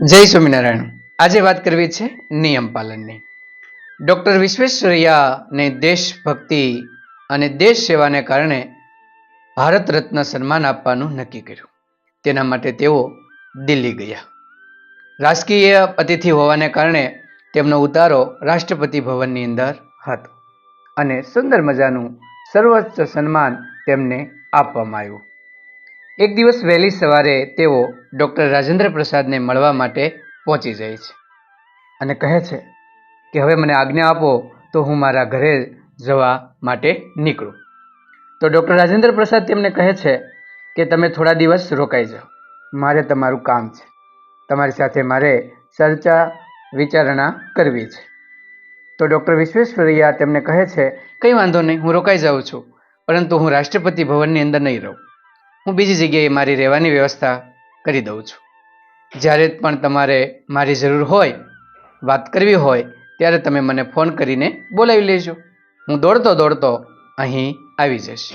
જય સ્વામિનારાયણ. આજે વાત કરવી છે નિયમ પાલનની. ડૉક્ટર વિશ્વેશ્વરૈયાને દેશભક્તિ અને દેશ સેવાને કારણે ભારત રત્ન સન્માન આપવાનું નક્કી કર્યું. તેના માટે તેઓ દિલ્હી ગયા. રાજકીય અતિથિ હોવાને કારણે તેમનો ઉતારો રાષ્ટ્રપતિ ભવનની અંદર હતો અને સુંદર મજાનું સર્વોચ્ચ સન્માન તેમને આપવામાં આવ્યું. એક દિવસ વહેલી સવારે તેઓ ડૉક્ટર રાજેન્દ્ર પ્રસાદને મળવા માટે પહોંચી જાય છે અને કહે છે કે, હવે મને આજ્ઞા આપો તો હું મારા ઘરે જવા માટે નીકળું. તો ડૉક્ટર રાજેન્દ્ર પ્રસાદ તેમને કહે છે કે, તમે થોડા દિવસ રોકાઈ જાઓ. મારે તમારું કામ છે. તમારી સાથે મારે ચર્ચા વિચારણા કરવી છે. તો ડૉક્ટર વિશ્વેશ્વરૈયા તેમને કહે છે, કંઈ વાંધો નહીં, હું રોકાઈ જાઉં છું. પરંતુ હું રાષ્ટ્રપતિ ભવનની અંદર નહીં રહું. હું બીજી જગ્યાએ મારી રહેવાની વ્યવસ્થા કરી દઉં છું. જ્યારે પણ તમારે મારી જરૂર હોય, વાત કરવી હોય, ત્યારે તમે મને ફોન કરીને બોલાવી લેજો. હું દોડતો દોડતો અહીં આવી જઈશ.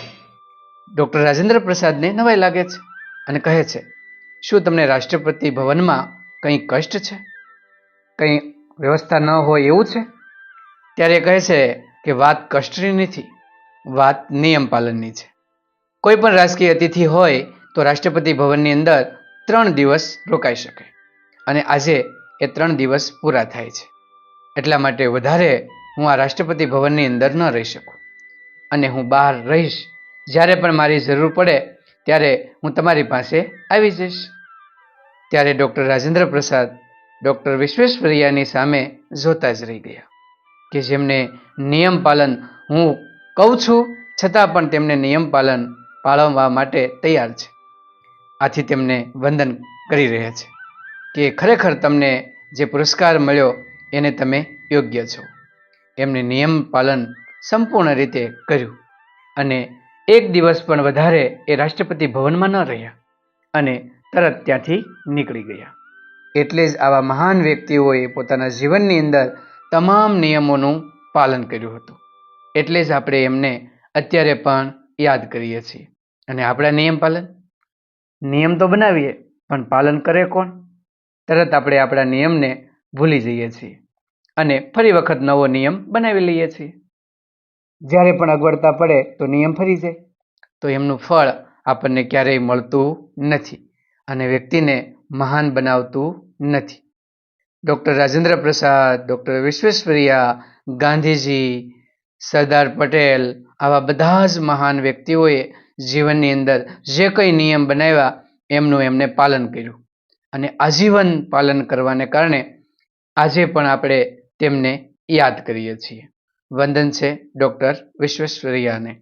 ડૉક્ટર રાજેન્દ્ર પ્રસાદને નવાઈ લાગે છે અને કહે છે, શું તમને રાષ્ટ્રપતિ ભવનમાં કંઈ કષ્ટ છે? કંઈ વ્યવસ્થા ન હોય એવું છે? ત્યારે કહે છે કે, વાત કષ્ટની નથી, વાત નિયમ પાલનની છે. કોઈ પણ રાજકીય અતિથિ હોય તો રાષ્ટ્રપતિ ભવનની અંદર ત્રણ દિવસ રોકાઈ શકે. અને આજે એ ત્રણ દિવસ પૂરા થાય છે. એટલા માટે વધારે હું આ રાષ્ટ્રપતિ ભવનની અંદર ન રહી શકું. અને હું બહાર રહીશ. જ્યારે પણ મારી જરૂર પડે ત્યારે હું તમારી પાસે આવી જઈશ. ત્યારે ડૉક્ટર રાજેન્દ્ર પ્રસાદ, ડૉક્ટર વિશ્વેશ્વરૈયાની સામે જોતા જ રહી ગયા. કે જેમને નિયમ પાલન હું કહું છું, છતાં પણ તેમને નિયમ પાલન પાળવવા માટે તૈયાર છે. આથી તેમને વંદન કરી રહ્યા છે કે ખરેખર તમને જે પુરસ્કાર મળ્યો એને તમે યોગ્ય છો. એમને નિયમ પાલન સંપૂર્ણ રીતે કર્યું અને એક દિવસ પણ વધારે એ રાષ્ટ્રપતિ ભવનમાં ન રહ્યા અને તરત ત્યાંથી નીકળી ગયા. એટલે જ આવા મહાન વ્યક્તિઓએ પોતાના જીવનની અંદર તમામ નિયમોનું પાલન કર્યું હતું. એટલે જ આપણે એમને અત્યારે પણ યાદ કરીએ છીએ. અને આપણા નિયમ પાલન? નિયમ તો બનાવીએ, પણ પાલન કરે કોણ? તરત આપણે આપણા નિયમને ભૂલી જઈએ છીએ. અને ફરી વખત નવો નિયમ બનાવી લઈએ છીએ. જ્યારે પણ અગવડતા પડે તો નિયમ ફરી જાય. તો એમનું ફળ આપણને ક્યારેય મળતું નથી અને વ્યક્તિને મહાન બનાવતું નથી. ડૉક્ટર રાજેન્દ્ર પ્રસાદ, ડૉક્ટર વિશ્વેશ્વરિયા ગાંધીજી સરદાર પટેલ આવા બધા જ મહાન વ્યક્તિઓએ જીવનની અંદર જે કંઈ નિયમ બનાવ્યા એમનું એમને પાલન કર્યું. અને આજીવન પાલન કરવાને કારણે આજે પણ આપણે તેમને યાદ કરીએ છીએ. વંદન છે ડૉક્ટર વિશ્વેશ્વરૈયાને.